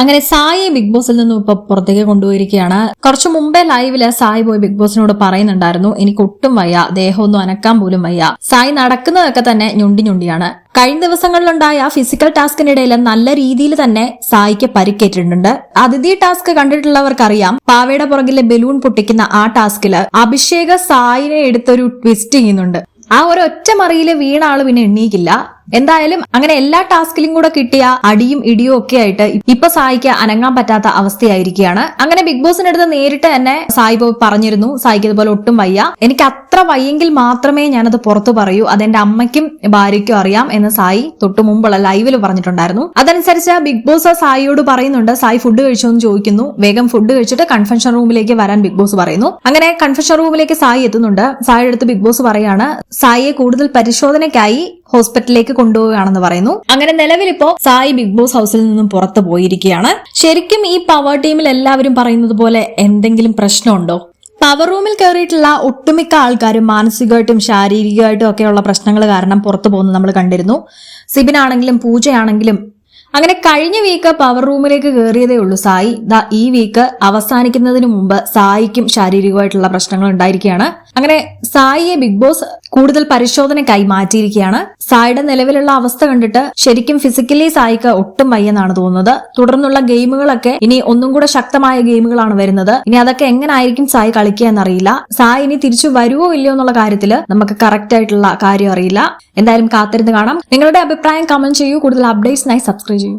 അങ്ങനെ സായി ബിഗ് ബോസിൽ നിന്നും ഇപ്പൊ പുറത്തേക്ക് കൊണ്ടുപോയിരിക്കുകയാണ്. കുറച്ചു മുമ്പേ ലൈവിൽ സായി പോയി ബിഗ് ബോസിനോട് പറയുന്നുണ്ടായിരുന്നു എനിക്ക് ഒട്ടും വയ്യ ദേഹമൊന്നും അനക്കാൻ പോലും വയ്യ. സായി നടക്കുന്നതൊക്കെ തന്നെ ഞൊണ്ടി ഞൊണ്ടിയാണ്. കഴിഞ്ഞ ദിവസങ്ങളിലുണ്ടായ ഫിസിക്കൽ ടാസ്കിനിടയിൽ നല്ല രീതിയിൽ തന്നെ സായിക്ക് പരിക്കേറ്റിട്ടുണ്ട്. അതിഥി ടാസ്ക് കണ്ടിട്ടുള്ളവർക്കറിയാം പാവയുടെ പുറകിലെ ബലൂൺ പൊട്ടിക്കുന്ന ആ ടാസ്കിൽ അഭിഷേക സായിനെ എടുത്തൊരു ട്വിസ്റ്റ് ചെയ്യുന്നുണ്ട്. ആ ഒരു ഒറ്റ മറിയിൽ വീണ ആൾ പിന്നെ എണ്ണീക്കില്ല. എന്തായാലും അങ്ങനെ എല്ലാ ടാസ്കിലും കൂടെ കിട്ടിയ അടിയും ഇടിയും ഒക്കെ ആയിട്ട് ഇപ്പൊ സായിക്ക് അനങ്ങാൻ പറ്റാത്ത അവസ്ഥയായിരിക്കുകയാണ്. അങ്ങനെ ബിഗ് ബോസിന്റെ അടുത്ത് നേരിട്ട് തന്നെ സായി പറഞ്ഞിരുന്നു സായിക്ക് ഇതുപോലെ ഒട്ടും വയ്യ. എനിക്ക് അത്ര വയ്യെങ്കിൽ മാത്രമേ ഞാനത് പുറത്തു പറയൂ. അതെന്റെ അമ്മയ്ക്കും ഭാര്യയ്ക്കും അറിയാം എന്ന് സായി തൊട്ടു മുമ്പുള്ള ലൈവിൽ പറഞ്ഞിട്ടുണ്ടായിരുന്നു. അതനുസരിച്ച് ബിഗ് ബോസ് സായിയോട് പറയുന്നുണ്ട് സായി ഫുഡ് കഴിച്ചോ എന്ന് ചോദിക്കുന്നു. വേഗം ഫുഡ് കഴിച്ചിട്ട് കൺഫെൻഷൻ റൂമിലേക്ക് വരാൻ ബിഗ് ബോസ് പറയുന്നു. അങ്ങനെ കൺഫെൻഷൻ റൂമിലേക്ക് സായി എത്തുന്നുണ്ട്. സായിയുടെ അടുത്ത് ബിഗ് ബോസ് പറയാണ് സായിയെ കൂടുതൽ പരിശോധനയ്ക്കായി ഹോസ്പിറ്റലിലേക്ക് കൊണ്ടുപോവുകയാണെന്ന് പറയുന്നു. അങ്ങനെ നിലവിലിപ്പോ സായി ബിഗ് ബോസ് ഹൗസിൽ നിന്നും പുറത്തു പോയിരിക്കുകയാണ്. ശരിക്കും ഈ പവർ ടീമിൽ എല്ലാവരും പറയുന്നത് പോലെ എന്തെങ്കിലും പ്രശ്നമുണ്ടോ? പവർ റൂമിൽ കയറിയിട്ടുള്ള ഒട്ടുമിക്ക ആൾക്കാരും മാനസികമായിട്ടും ശാരീരികമായിട്ടും ഒക്കെയുള്ള പ്രശ്നങ്ങൾ കാരണം പുറത്തു പോകുന്നത് നമ്മൾ കണ്ടിരുന്നു. സിബിനാണെങ്കിലും പൂജയാണെങ്കിലും അങ്ങനെ കഴിഞ്ഞ വീക്ക് പവർ റൂമിലേക്ക് കയറിയതേ ഉള്ളൂ സായി. ദാ ഈ വീക്ക് അവസാനിക്കുന്നതിന് മുമ്പ് സായിക്കും ശാരീരികമായിട്ടുള്ള പ്രശ്നങ്ങൾ ഉണ്ടായിരിക്കുകയാണ്. അങ്ങനെ സായിയെ ബിഗ് ബോസ് കൂടുതൽ പരിശോധനയ്ക്കായി മാറ്റിയിരിക്കുകയാണ്. സായിയുടെ നിലവിലുള്ള അവസ്ഥ കണ്ടിട്ട് ശരിക്കും ഫിസിക്കലി സായിക്ക് ഒട്ടും വയ്യെന്നാണ് തോന്നുന്നത്. തുടർന്നുള്ള ഗെയിമുകളൊക്കെ ഇനി ഒന്നും കൂടെ ശക്തമായ ഗെയിമുകളാണ് വരുന്നത്. ഇനി അതൊക്കെ എങ്ങനായിരിക്കും സായി കളിക്കുക എന്നറിയില്ല. സായി ഇനി തിരിച്ചു വരുവോ ഇല്ലയോ എന്നുള്ള കാര്യത്തിൽ നമുക്ക് കറക്റ്റ് ആയിട്ടുള്ള കാര്യം അറിയില്ല. എന്തായാലും കാത്തിരുന്ന് കാണാം. നിങ്ങളുടെ അഭിപ്രായം കമന്റ് ചെയ്യൂ. കൂടുതൽ അപ്ഡേറ്റ്സിനായി സബ്സ്ക്രൈബ് ചെയ്യൂ.